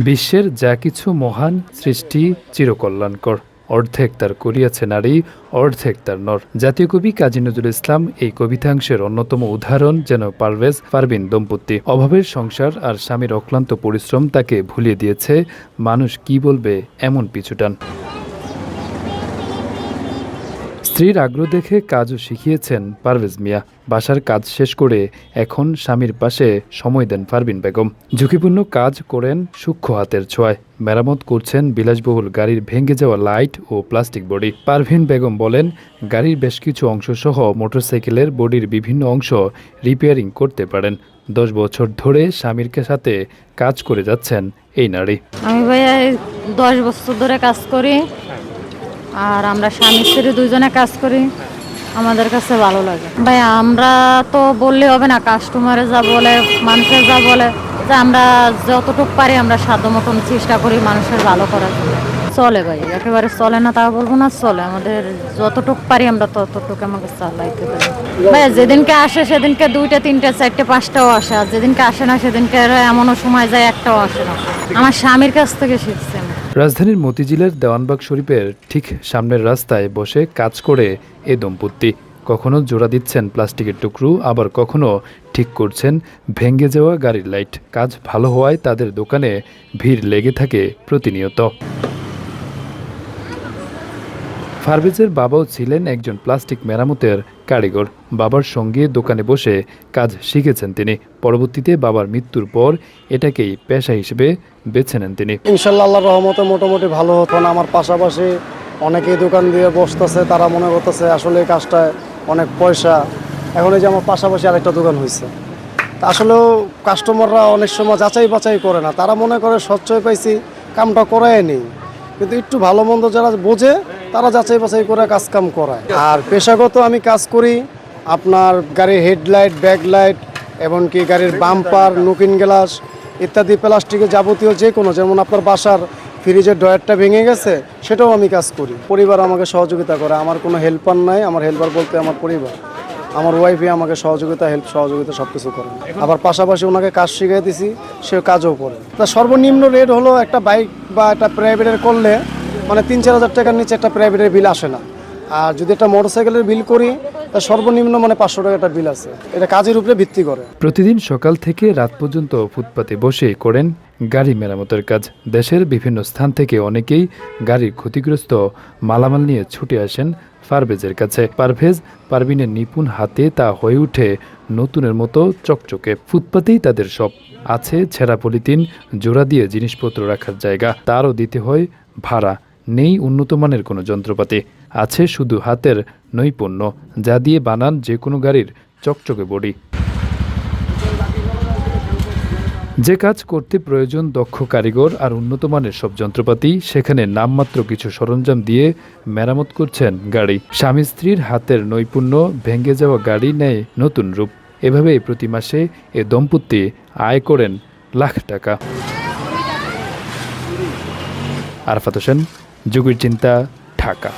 বিশ্বের যা কিছু মহান সৃষ্টি চিরকল্যাণকর। অর্ধেক তার করিয়াছে নারী, অর্ধেক তার নর। জাতীয় কবি কাজী নজরুল ইসলাম এই কবিতাংশের অন্যতম উদাহরণ যেন পারভেজ পারবিন দম্পতি। অভাবের সংসার আর স্বামীর অক্লান্ত পরিশ্রম তাকে ভুলিয়ে দিয়েছে। মানুষ কি বলবে এমন পিছুটান স্ত্রীর আগ্রহ দেখে কাজও শিখিয়েছেন পারভেজ মিয়া। বাসার কাজ শেষ করে এখন স্বামীর পাশে সময় দেন পারবিন বেগম। ঝুঁকিপূর্ণ কাজ করেন সূক্ষ্ম হাতের ছোঁয়ায়। মেরামত করছেন বিলাসবহুল গাড়ির ভেঙে যাওয়া লাইট ও প্লাস্টিক বডি। পারভিন বেগম বলেন, গাড়ির বেশ কিছু অংশ সহ মোটরসাইকেলের বডির বিভিন্ন অংশ রিপেয়ারিং করতে পারেন। দশ বছর ধরে স্বামীর সাথে কাজ করে যাচ্ছেন এই নারী। আমি ভাইয়া দশ বছর ধরে কাজ করি। আর আমরা স্বামী স্ত্রী দুজনে কাজ করি, আমাদের কাছে ভালো লাগে। ভাই, আমরা তো বললে হবে না কাস্টমারে যা বলে, মানুষের যা বলে, যে আমরা যতটুকু পারি আমরা সাধ্য মতন চেষ্টা করি মানুষের ভালো করার। জন্য চলে ভাই, একেবারে চলে না তা বলব না, চলে। আমাদের যতটুকু পারি আমরা ততটুকু আমাকে চালাইতে পারি ভাই, যেদিনকে আসে সেদিনকে দুইটা, তিনটা, চারটে, পাঁচটাও আসে, আর যেদিনকে আসে না সেদিনকে এমনও সময় যায় একটাও আসে না। আমার স্বামীর কাছ থেকে শিখছি। রাজধানীর মতিঝিলের দেওয়ানবাগ শরীফের ঠিক সামনের রাস্তায় বসে কাজ করে এ দম্পতি। কখনো জোড়া দিচ্ছেন প্লাস্টিকের টুকরো, আবার কখনো ঠিক করছেন ভেঙে যাওয়া গাড়ির লাইট। কাজ ভালো হওয়ায় তাদের দোকানে ভিড় লেগে থাকে প্রতিনিয়ত। ফারভেজের বাবাও ছিলেন একজন প্লাস্টিক মেরামতের কারিগর। বাবার সঙ্গে দোকানে বসে কাজ শিখেছেন তিনি। পরবর্তীতে বাবার মৃত্যুর পর এটাকেই পেশা হিসেবে বেছে নেন তিনি। ইনশাল্লাহ রহমতে মোটামুটি ভালো হতো না। আমার পাশাপাশি অনেকেই দোকান দিয়ে বসতেছে, তারা মনে করতেছে আসলে এই কাজটায় অনেক পয়সা। এখন এই যে আমার পাশাপাশি আরেকটা দোকান হয়েছে আসলেও কাস্টমাররা অনেক সময় যাচাই বাছাই করে না। তারা মনে করে স্বচ্ছই পাইছি, কামটা করায় নেই। কিন্তু একটু ভালো মন্দ যারা বোঝে তারা যাচাই বাছাই করে কাজ কাম করায়। আর পেশাগত আমি কাজ করি আপনার গাড়ির হেডলাইট, ব্যাকলাইট, এমনকি গাড়ির বাম্পার, নুকিন গ্লাস ইত্যাদি প্লাস্টিকের যাবতীয় যে কোনো যেমন আপনার বাসার ফ্রিজের ডয়ারটা ভেঙে গেছে, সেটাও আমি কাজ করি। পরিবার আমাকে সহযোগিতা করে। আমার কোনো হেল্পার নাই, আমার হেল্পার বলতে আমার পরিবার। আমার ওয়াইফই আমাকে সহযোগিতা, হেল্প, সহযোগিতা সব কিছু করে। আবার পাশাপাশি ওনাকে কাজ শিখিয়ে দিছি সে কাজও করে। তা সর্বনিম্ন রেট হলো একটা বাইক বা একটা প্রাইভেটের করলে মানে তিন, চার হাজার টাকার নিচে একটা প্রাইভেটের বিল আসে না। আর যদি একটা মোটরসাইকেলের বিল করি, তা সর্বনিম্ন মানে পাঁচশো টাকা একটা বিল আছে। এটা কাজের উপরে ভিত্তি করে। প্রতিদিন সকাল থেকে রাত পর্যন্ত ফুটপাতে বসে করেন গাড়ি মেরামতের কাজ। দেশের বিভিন্ন স্থান থেকে অনেকেই গাড়ির ক্ষতিগ্রস্ত মালামাল নিয়ে ছুটে আসেন পারভেজের কাছে। পারভেজ পারবিনের নিপুণ হাতে তা হয়ে ওঠে নতুনের মতো চকচকে। ফুটপাতেই তাদের সব আছে, ছেঁড়া পলিথিন, জোড়া দিয়ে জিনিসপত্র রাখার জায়গা। তারও দিতে হয় ভাড়া। নেই উন্নত মানের কোনো যন্ত্রপাতি। আছে শুধু হাতের নৈপুণ্য, যা দিয়ে বানান যে কোনো গাড়ির চকচকে বডি। যে কাজ করতে প্রয়োজন, দক্ষ কারিগর আর উন্নতমানের সব যন্ত্রপাতি, সেখানে নামমাত্র কিছু সরঞ্জাম দিয়ে মেরামত করছেন গাড়ি। স্বামী স্ত্রীর হাতের নৈপুণ্য, ভেঙে যাওয়া গাড়ি নেয় নতুন রূপ। এভাবেই প্রতি মাসে এ দম্পতি আয় করেন লাখ টাকা। আরফাত হোসেন যুগের চিন্তা ঢাকা।